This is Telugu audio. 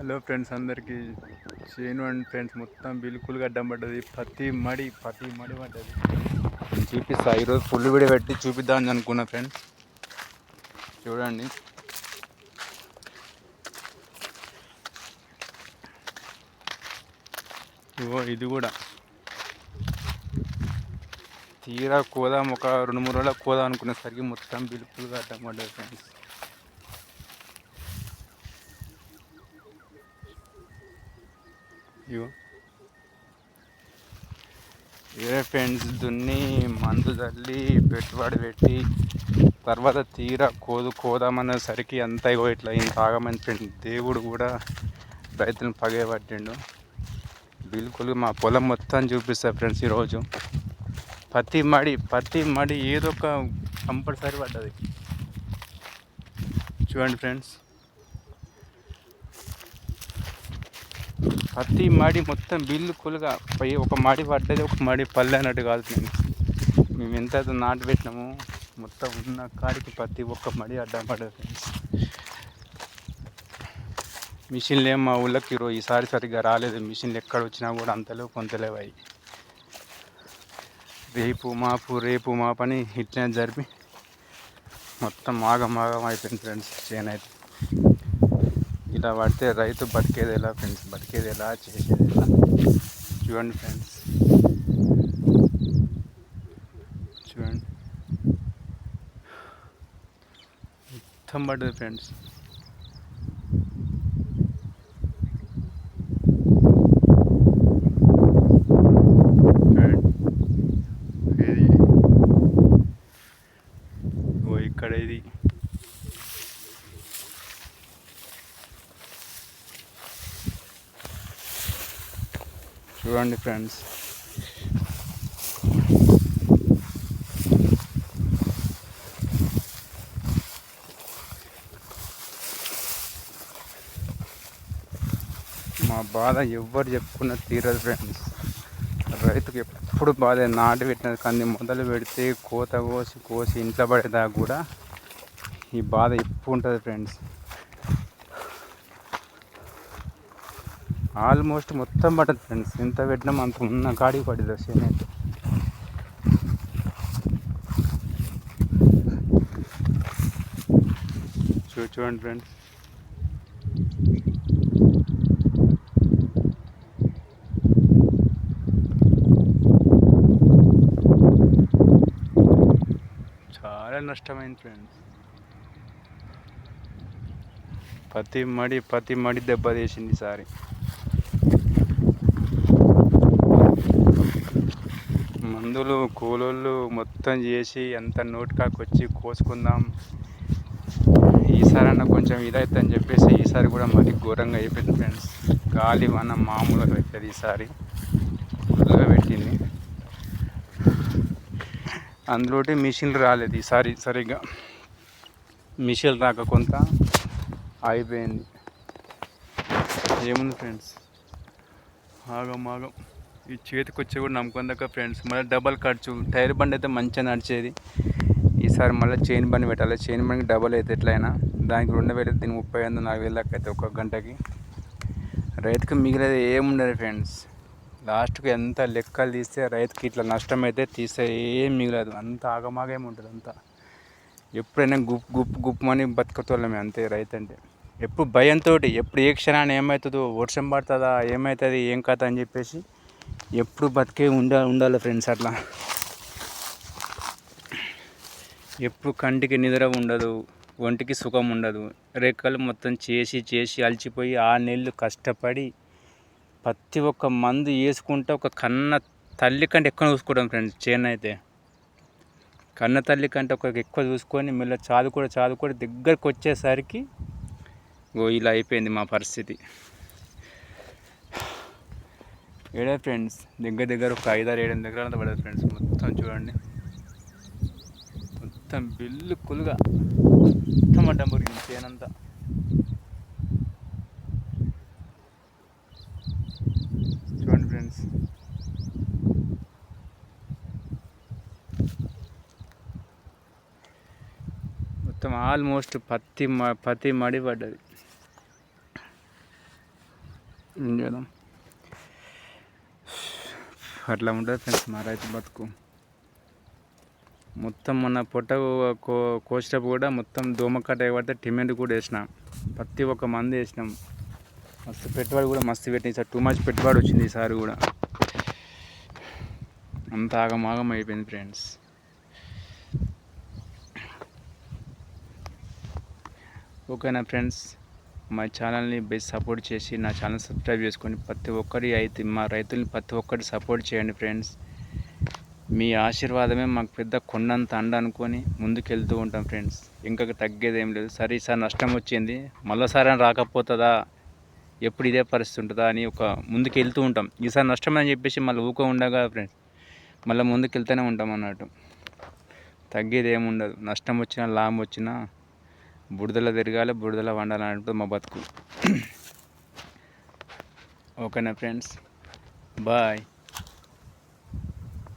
హలో ఫ్రెండ్స్ అందరికీ చేను అండ్ ఫ్రెండ్స్ మొత్తం బిల్కుల్గా అడ్డం పడ్డది. ప్రతి మడి ప్రతి మడి పడ్డది. నేను చూపిస్తా ఈరోజు ఫుల్ వీడియో పెట్టి చూపిద్దామని అనుకున్నా ఫ్రెండ్స్ చూడండి. ఇగో ఇది కూడా. తీరా కోదాం ఒక రెండు మూడు రోజుల కోదాం అనుకునేసరికి మొత్తం బిల్కుల్గా అడ్డం పడ్డది ఫ్రెండ్స్ ఇగో ఏ ఫ్రెండ్స్ దున్ని మందు చల్లి పెట్టుబడి పెట్టి తర్వాత తీరా కోదు కోదామనేసరికి అంతా ఇగో ఇట్లా ఇంత ఆగమని ఫ్రెండ్ దేవుడు కూడా రైతులను పగే పట్టిండు. బిల్కుల్ మా పొలం మొత్తం చూపిస్తా ఫ్రెండ్స్ ఈరోజు. పత్తి మడి పత్తి మడి ఏదో ఒక కంపల్సరీ పడ్డది. చూడండి ఫ్రెండ్స్. ప్రతి మడి మొత్తం బిల్లు కులుగా పోయి ఒక మడి పడ్డది ఒక మడి పల్లె అన్నట్టు కాదు ఫ్రెండ్స్ మేము ఎంత అయితే నాటు పెట్టినాము మొత్తం ఉన్న కాడికి ప్రతి ఒక్క మడి అడ్డం పడ్డది ఫ్రెండ్స్. మిషన్లు ఏం మా ఊళ్ళకి ఈరోజు ఈసారి సరిగ్గా రాలేదు. మిషన్లు ఎక్కడ వచ్చినా కూడా అంతలో కొంతలేవు అవి రేపు మాపు రేపు మా పని ఇట్లనే జరిపి మొత్తం ఆగం ఆగం అయిపోయింది ఫ్రెండ్స్. చేనైతే. ఇలా పడితే రైతు బతికేది ఎలా ఫ్రెండ్స్ బతికేది ఎలా చేసేది ఎలా చూడండి ఫ్రెండ్స్ చూడండి మొత్తం పడ్డది ఫ్రెండ్స్ ఇది ఓ ఇక్కడ ఇది చూడండి ఫ్రెండ్స్. మా బాధ ఎవ్వరు చెప్పుకున్న తీరదు ఫ్రెండ్స్. రైతుకు ఎప్పుడు బాధ నాటు పెట్టినది కానీ మొదలు పెడితే కోత కోసి కోసి ఇంట్లో పడేదాకా కూడా ఈ బాధ ఎప్పుడు ఉంటుంది ఫ్రెండ్స్. ఆల్మోస్ట్ మొత్తం పట్టదు ఫ్రెండ్స్. ఎంత పెట్టినాం అంత ఉన్న కాడికి పడింది సేమ్ అయితే. చూ చూడండి ఫ్రెండ్స్. చాలా నష్టమైంది ఫ్రెండ్స్. ప్రతి మడి ప్రతి మడి దెబ్బ తీసింది ఈసారి మందులు కూలోళ్ళు మొత్తం చేసి ఎంత నోటికాకు వచ్చి కోసుకుందాం. ఈసారి అన్న కొంచెం ఇదైతే అని చెప్పేసి ఈసారి కూడా మరి ఘోరంగా అయిపోయింది ఫ్రెండ్స్. గాలి మన మామూలుగా పెట్టేది ఈసారి. ఫుల్గా పెట్టింది. అందులోటి మిషన్లు రాలేదు ఈసారి సరిగ్గా. మిషన్లు రాక కొంత అయిపోయింది. ఏముంది ఫ్రెండ్స్? ఆగం ఆగం. ఈ చేతికి వచ్చి కూడా నమ్ముకుందాక ఫ్రెండ్స్. మళ్ళీ డబల్ ఖర్చు. టైర్ బండి అయితే మంచిగా నడిచేది. ఈసారి మళ్ళీ చైన్ బండి పెట్టాలి. చైన్ బండికి డబల్ అయితే ఎట్లయినా. దానికి రెండు వేలు దీనికి ముప్పై ఐదు నాలుగు వేలు దాకా అయితే ఒక్కొక్క గంటకి. రైతుకు మిగిలేదు ఏముండదు ఫ్రెండ్స్. లాస్ట్కి ఎంత లెక్కలు తీస్తే రైతుకి ఇట్లా నష్టం అయితే తీస్తే ఏం మిగలదు. అంత ఆగమాగేమి ఉంటుంది అంతా. ఎప్పుడైనా గుప్ గుప్ గుప్పమని అని బతుకుతోళ్ళమే అంతే రైతు అంటే. ఎప్పుడు భయంతో ఎప్పుడు ఏ క్షణాన్ని ఏమవుతుందో వర్షం పడుతుందా ఏమవుతుంది ఏం కథ అని చెప్పేసి ఎప్పుడు బతికే ఉండ ఉండాలి ఫ్రెండ్స్ అట్లా. ఎప్పుడు కంటికి నిద్ర ఉండదు ఒంటికి సుఖం ఉండదు. రెక్కలు మొత్తం చేసి చేసి అలసిపోయి ఆ నెలలు కష్టపడి ప్రతి ఒక్క మందు వేసుకుంటే ఒక కన్న తల్లి కంటే ఎక్కువ చూసుకుంటాం ఫ్రెండ్స్ చేను అయితే. కన్న తల్లి కంటే ఒక ఎక్కువ చూసుకొని మళ్ళీ చదువుకూడ చదువుకూడ దగ్గరకు వచ్చేసరికి ఓ ఇలా అయిపోయింది మా పరిస్థితి. ఏడా ఫ్రెండ్స్? దగ్గర దగ్గర ఒక ఐదారు ఏడు దగ్గర పడదు ఫ్రెండ్స్. మొత్తం చూడండి. మొత్తం బిల్లు కులుగా. మొత్తం అడ్డం పొరిగింది చేనంతా చూడండి ఫ్రెండ్స్. మొత్తం ఆల్మోస్ట్ పత్తి మ పత్తి మడి పడ్డది. ఏం చేద్దాం? అట్లా ఉంటుంది ఫ్రెండ్స్ మా రైతు బతుకు. మొత్తం మొన్న పొట్ట కో కోసేటప్పుడు కూడా మొత్తం దోమకట్ట పడితే టిమెంట్ కూడా వేసినాం. ప్రతి ఒక్క మంది వేసినాం. మస్తు పెట్టుబడి కూడా మస్తు పెట్టింది సార్. టూ మచ్ పెట్టుబడి వచ్చింది ఈసారి కూడా. అంత ఆగమాగం అయిపోయింది ఫ్రెండ్స్. ఓకేనా ఫ్రెండ్స్? మా ఛానల్ని బెస్ట్ సపోర్ట్ చేసి నా ఛానల్ సబ్స్క్రైబ్ చేసుకొని ప్రతి ఒక్కరి అయితే మా రైతుల్ని ప్రతి ఒక్కటి సపోర్ట్ చేయండి ఫ్రెండ్స్. మీ ఆశీర్వాదమే మాకు పెద్ద కొండంత అండ అనుకొని ముందుకెళ్తూ ఉంటాం ఫ్రెండ్స్. ఇంకా తగ్గేదేం లేదు. సరే ఈసారి నష్టం వచ్చింది. మళ్ళీసారి రాకపోతుందా? ఎప్పుడు ఇదే పరిస్థితి ఉంటుందా అని ఒక ముందుకు వెళ్తూ ఉంటాం. ఈసారి నష్టం అని చెప్పేసి మళ్ళీ ఊకో ఉండగా ఫ్రెండ్స్ మళ్ళీ ముందుకు వెళ్తూనే ఉంటాం అన్నట్టు. తగ్గేది ఏముండదు నష్టం వచ్చినా లాభం వచ్చినా బురదలో తిరగాలి బురదలో వండాలి మా బతుకు. ఓకేనా ఫ్రెండ్స్? బాయ్.